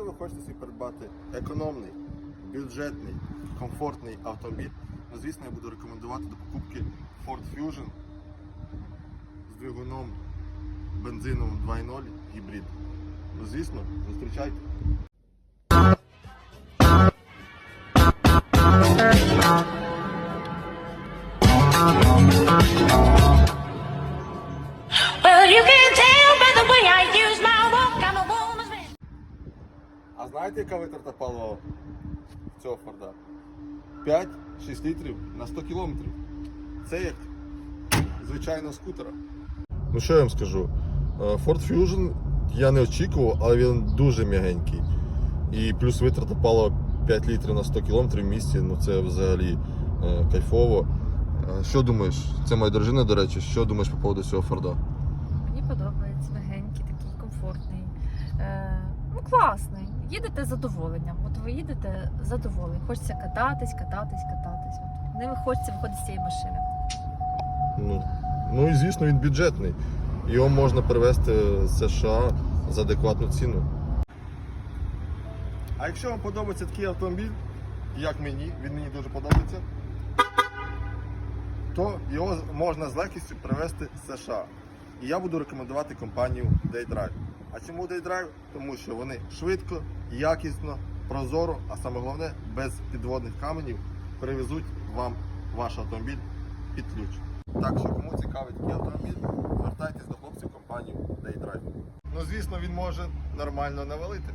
Якщо ви хочете собі придбати економний, бюджетний, комфортний автомобіль, ну звісно, я буду рекомендувати до покупки Ford Fusion з двигуном бензиновим 2.0 гібрид. Ну звісно, зустрічайте. Well, знаєте, яка витрата палива цього Форда? 5-6 літрів на 100 кілометрів. Це як звичайно скутера. Ну що я вам скажу? Е, Ford Fusion я не очікував, але він дуже м'ягенький. І плюс витрата палива 5 літрів на 100 кілометрів в місті, ну це взагалі е, кайфово. Е, Що думаєш? Це моя дружина, до речі, що думаєш по поводу цього Форда? Мені подобається легенький, такий комфортний. Е, ну, класний. Їдете з задоволенням. От ви їдете задоволені. Хочеться кататись, кататись, кататись. От. Не хочеться виходити з цієї машини. Ну, ну і звісно, він бюджетний. Його можна привезти з США за адекватну ціну. А якщо вам подобається такий автомобіль, як мені, він мені дуже подобається, то його можна з легкістю привезти з США. І я буду рекомендувати компанію Daydrive. А чому Daydrive? Тому що вони швидко, якісно, прозоро, а саме головне, без підводних каменів привезуть вам ваш автомобіль під ключ. Так що кому цікавий такий автомобіль, звертайтесь до хлопців компанії Daydrive. Ну звісно, він може нормально навалити.